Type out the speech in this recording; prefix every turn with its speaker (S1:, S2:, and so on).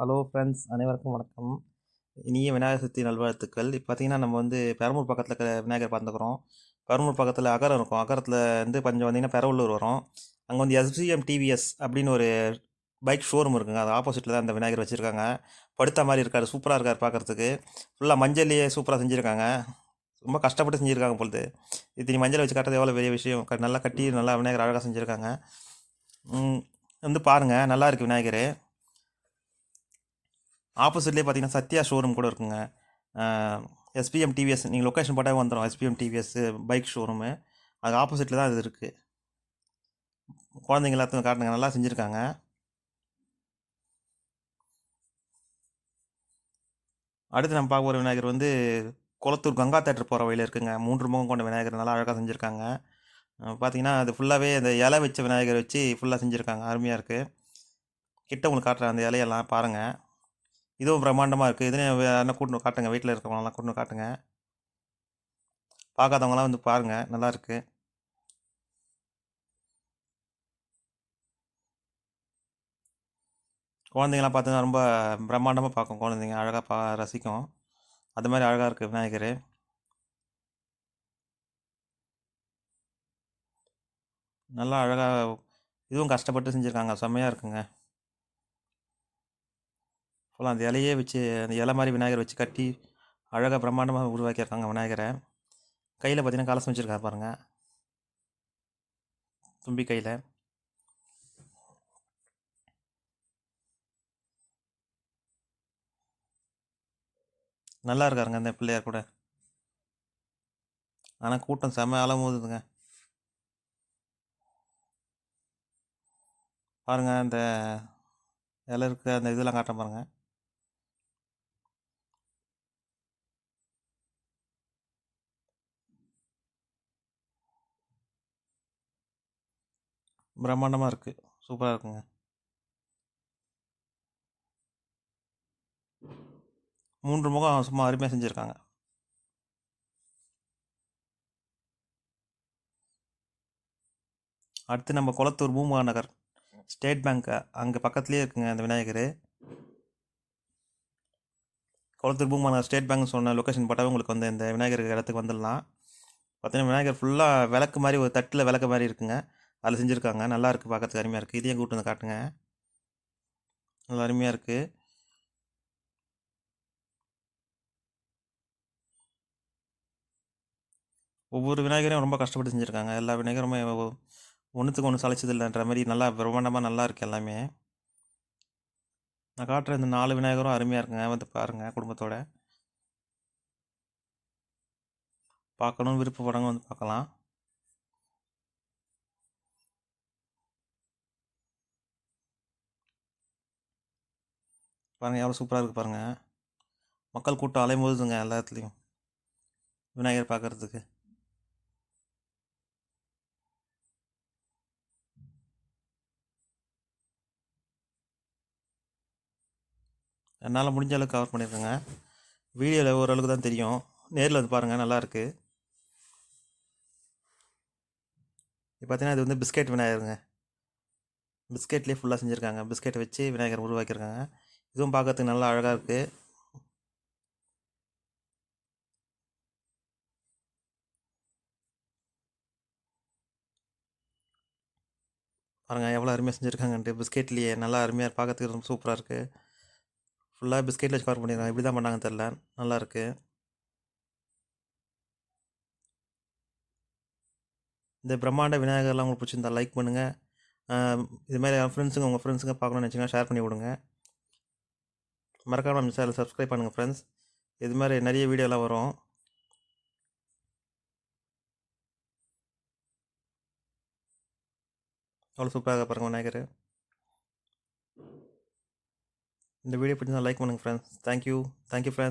S1: Hello friends அனைவருக்கும் வணக்கம். இனிய விநாயகர் சக்தி நல்வாழ்த்துக்கள். இப்போ பார்த்தீங்கன்னா நம்ம வந்து பெரம்பூர் பக்கத்தில் இருக்கிற விநாயகர் பார்த்துக்கிறோம் பெரம்பூர் பக்கத்தில் அகரம் இருக்கும். அகரத்தில் வந்து கொஞ்சம் வந்தீங்கன்னா பெரவலூர் வரும். அங்கே வந்து எஸ்பிஎம் டிவிஎஸ் அப்படின்னு ஒரு பைக் ஷோரூம் இருக்குங்க. அது ஆப்போசிட்டில் தான் அந்த விநாயகர் வச்சுருக்காங்க. படுத்த மாதிரி இருக்கார். சூப்பராக இருக்கார் பார்க்குறதுக்கு ஃபுல்லாக மஞ்சள்லேயே சூப்பராக செஞ்சுருக்காங்க. ரொம்ப கஷ்டப்பட்டு செஞ்சுருக்காங்க பொழுது இத்தனி மஞ்சள் வச்சு கட்டுறது எவ்வளோ பெரிய விஷயம். நல்லா கட்டி நல்லா விநாயகர் அழகாக செஞ்சுருக்காங்க. வந்து பாருங்கள் நல்லா இருக்குது விநாயகர். ஆப்போசிட்லேயே பார்த்தீங்கன்னா சத்யா ஷோரூம் கூட இருக்குங்க. எஸ்பிஎம் டிவிஎஸ் நீங்கள் லொக்கேஷன் போட்டால் வந்துடும் எஸ்பிஎம் டிவிஎஸ் பைக் ஷோரூமு அது ஆப்போசிட்டில் தான் இது இருக்குது குழந்தைங்க எல்லாத்துக்கும் காட்டுங்க. நல்லா செஞ்சுருக்காங்க. அடுத்து நம்ம பார்க்க போகிற விநாயகர் வந்து குளத்தூர் கங்கா தேட்டர் போகிற வழியில் இருக்குங்க. மூன்று முகம் கொண்ட விநாயகர். நல்லா அழகாக செஞ்சுருக்காங்க. பார்த்தீங்கன்னா அது ஃபுல்லாகவே அந்த இலை வச்ச விநாயகர் வச்சு ஃபுல்லாக செஞ்சுருக்காங்க. அருமையாக இருக்குது கிட்ட உங்களுக்கு காட்டுற அந்த இலையெல்லாம் பாருங்கள் இதுவும் பிரம்மாண்டமாக இருக்குது இதுலேயும் என்ன கூட்டணும் காட்டுங்க. வீட்டில் இருக்கிறவங்களாம் கூட்டணும் காட்டுங்க. பார்க்காதவங்களாம் வந்து பாருங்கள் நல்லாயிருக்கு குழந்தைங்களாம் பார்த்தீங்கன்னா ரொம்ப பிரம்மாண்டமாக பார்க்கும். குழந்தைங்க அழகாக பா ரசிக்கும். அது மாதிரி அழகாக இருக்குது விநாயகர். நல்லா அழகாக இதுவும் கஷ்டப்பட்டு செஞ்சுருக்காங்க. செம்மையாக இருக்குங்க. அப்புறம் அந்த இலையே வச்சு அந்த இலை மாதிரி விநாயகர் வச்சு கட்டி அழகாக பிரம்மாண்டமாக உருவாக்கியிருக்காங்க விநாயகரை. கையில் பார்த்தீங்கன்னா கலசம் வச்சுருக்காரு பாருங்கள் தும்பி கையில். நல்லா இருக்காருங்க அந்த பிள்ளையார் கூட. ஆனால் கூட்டம் செம்ம அலமோதுங்க பாருங்கள் அந்த இலை இருக்க அந்த இதெல்லாம் காட்ட பாருங்கள் பிரம்மாண்டமாக இருக்குது சூப்பராக இருக்குங்க. மூன்று முகம் சும்மா அருமையாக செஞ்சுருக்காங்க. அடுத்து நம்ம குளத்தூர் பூமா நகர். ஸ்டேட் பேங்க் அங்கே பக்கத்துலேயே இருக்குங்க அந்த விநாயகர். குளத்தூர் பூமா நகர் ஸ்டேட் பேங்க் சொன்ன லொக்கேஷன் போட்டாவே உங்களுக்கு வந்து இந்த விநாயகர் இடத்துக்கு வந்துடலாம். பார்த்தீங்கன்னா விநாயகர் ஃபுல்லாக விளக்கு மாதிரி ஒரு தட்டில் விளக்கு மாதிரி இருக்குங்க. அதில் செஞ்சுருக்காங்க. நல்லா இருக்குது பார்க்கறதுக்கு அருமையாக இருக்குது இதையும் கூட்டு வந்து காட்டுங்க. நல்லா அருமையாக இருக்குது ஒவ்வொரு விநாயகரையும் ரொம்ப கஷ்டப்பட்டு செஞ்சுருக்காங்க. எல்லா விநாயகருமே ஒன்றுத்துக்கு ஒன்று சளைச்சது இல்லைன்ற மாதிரி நல்லா பிரம்மாண்டமாக நல்லா இருக்குது எல்லாமே. நான் காட்டுற இந்த நாலு விநாயகரும் அருமையாக இருக்குங்க. வந்து பாருங்கள் குடும்பத்தோடு. பார்க்கணும். விருப்பப்படங்க வந்து பார்க்கலாம். பாருங்கள் எவ்வளோ சூப்பராக இருக்குது பாருங்கள் மக்கள் கூட்டம் அலைமோதுங்க எல்லா இடத்துலையும் விநாயகர் பார்க்குறதுக்கு என்னால் முடிஞ்ச அளவுக்கு கவர் பண்ணியிருக்கேங்க வீடியோவில் ஓரளவுக்கு தான் தெரியும். நேரில் வந்து பாருங்கள் நல்லாயிருக்கு இப்போ பார்த்தீங்கன்னா இது வந்து பிஸ்கெட் விநாயகருங்க. பிஸ்கெட்லேயே ஃபுல்லாக செஞ்சுருக்காங்க. பிஸ்கெட்டை வச்சு விநாயகர் உருவாக்கியிருக்காங்க. இதுவும் பார்க்கறதுக்கு நல்லா அழகாக இருக்குது பாருங்கள் எவ்வளோ அருமையாக செஞ்சுருக்காங்கன்ட்டு பிஸ்கெட்லேயே நல்லா அருமையாக பார்க்கறதுக்கு ரொம்ப சூப்பராக இருக்குது ஃபுல்லாக பிஸ்கெட்டில் வச்சு கவர் பண்ணியிருக்காங்க இப்படி தான் பண்ணாங்கன்னு தெரில நல்லா இருக்குது இந்த பிரம்மாண்ட விநாயகர்லாம் உங்களுக்கு பிடிச்சிருந்தா லைக் பண்ணுங்கள் இது மாதிரி ஃப்ரெண்ட்ஸுங்க உங்கள் ஃப்ரெண்ட்ஸுங்க பார்க்கணும்னு நினச்சிங்கன்னா ஷேர் பண்ணி விடுங்க மறக்காம நம்ம சேனல் சப்ஸ்கிரைப் பண்ணுங்கள் ஃப்ரெண்ட்ஸ் இது மாதிரி நிறைய வீடியோலாம் வரும். அவ்வளோ சூப்பராக பாருங்க விநாயகர். இந்த வீடியோ பிடிச்சா லைக் பண்ணுங்கள் ஃப்ரெண்ட்ஸ் தேங்க்யூ தேங்க்யூ ஃப்ரெண்ட்ஸ்